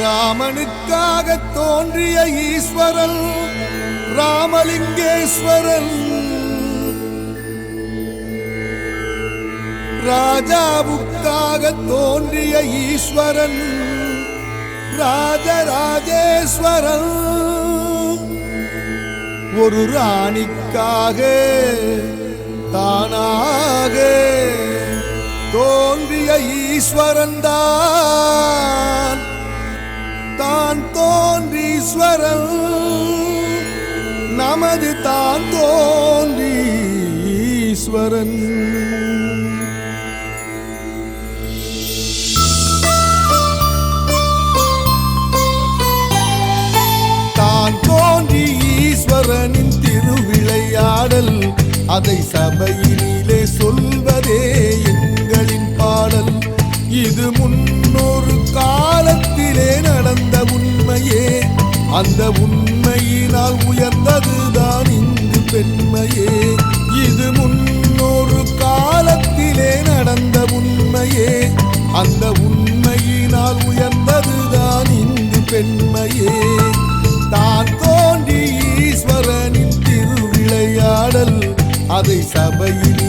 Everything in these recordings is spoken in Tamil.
ராமனுக்காக தோன்றிய ஈஸ்வரன் ராமலிங்கேஸ்வரன். ராஜாவுக்காக தோன்றிய ஈஸ்வரன் ராஜராஜேஸ்வரன். ஒரு ராணிக்காக தானாக தோன்றிய ஈஸ்வரன் தான். தான் தோன்றீஸ்வரன் நமது தான் தோன்றீஸ்வரன் தான் தோன்றி ஈஸ்வரனின் திருவிளையாடல் அதை சபையினிலே சொல்வதே எங்களின் இது முன்னொரு காலத்திலே நடந்த உண்மையே. அந்த உண்மையினால் உயர்ந்ததுதான் இந்து பெண்மையே. இது முன்னொரு காலத்திலே நடந்த உண்மையே. அந்த உண்மையினால் உயர்ந்ததுதான் இந்து பெண்மையே. தான் தோன்றி ஈஸ்வரனின் திருவிளையாடல் அதை சபையில்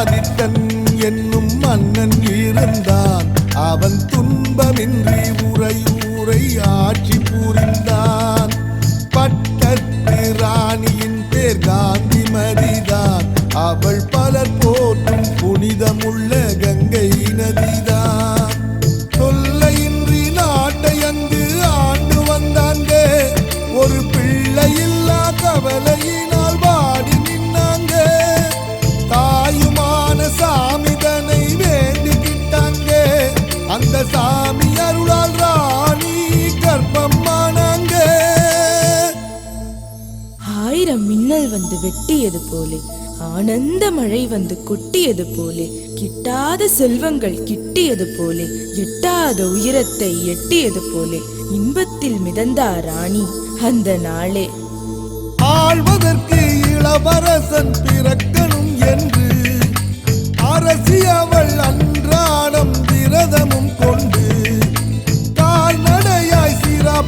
சூராதித்தன் என்னும் மன்னன் இருந்தான் அவன் துன்பமின்றி உரை அந்த சாமி அருளால் ராணி கர்ப்பமானாங்க ஆயிரம் மின்னல் வந்து வெட்டியது போலே ஆனந்த மழை வந்து கொட்டியது போலே கிட்டாத செல்வங்கள் கிட்டியது போலே எட்டாத உயரத்தை எட்டியது போலே இன்பத்தில் மிதந்தார் ராணி அந்த நாளே. ஆள்வதற்கு இளவரசன் பிறக்கணும் என்று அரசி அவள் அன்றாடம் விரதமும் கொண்டு கால்நடையாய்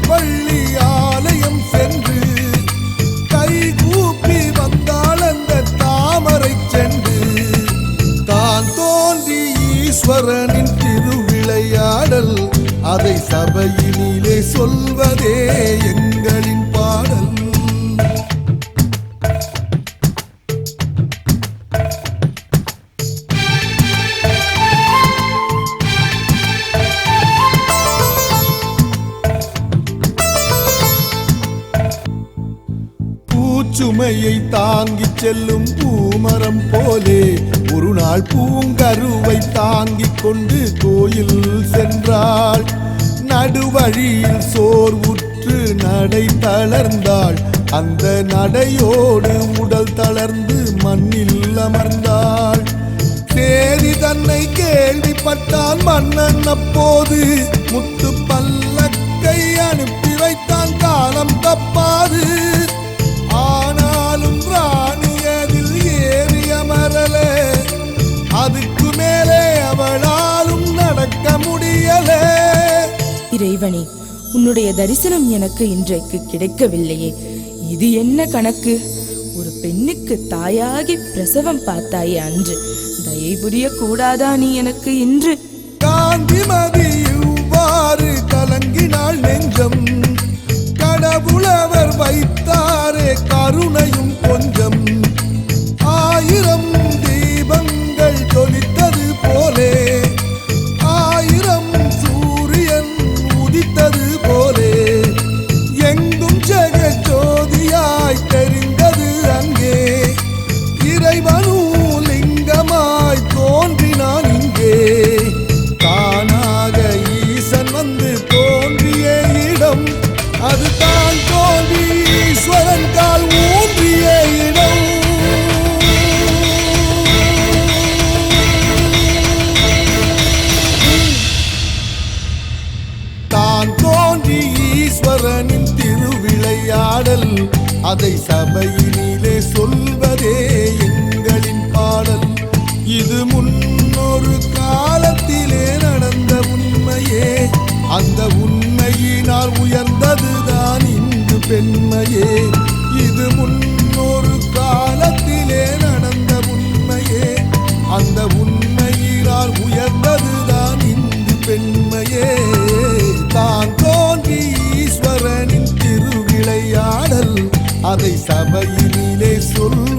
பள்ளி ஆலயம் சென்று கை கூப்பி வந்தாள் அந்த தாமரை சென்று. தான் தோன்றி ஈஸ்வரனின் திருவிளையாடல் அதை சபையினிலே சொல்வதே எங்களின் பாடல். பூச்சுமையை தாங்கிச் செல்லும் பூமரம் போலே ஒரு நாள் பூங்கருவை தாங்கிக் கொண்டு கோயில் சென்றாள். நடுவழியில் சோர்வுற்று நடை தளர்ந்தாள். அந்த நடையோடு உடல் தளர்ந்து மண்ணில் அமர்ந்தாள். சேதி தன்னை கேள்விப்பட்டால் மன்னன் அப்போது முத்து பல்லக்கை அனுப்பி காலம் தப்பாது. ஆனாலும் ராணி அதில் ஏறி அமரல. அதுக்கு மேலே அவளாலும் நடக்க முடியல. இறைவனே உன்னுடைய தரிசனம் எனக்கு இன்றைக்கு கிடைக்கவில்லையே. இது என்ன கணக்கு? ஒரு பெண்ணுக்கு தாயாகி பிரசவம் பார்த்தாயே அன்று. தயை புரிய கூடாதா நீ எனக்கு இன்று? காந்திமதி அதை சபையினிலே சொல்வ அதை சபையிலே சொல்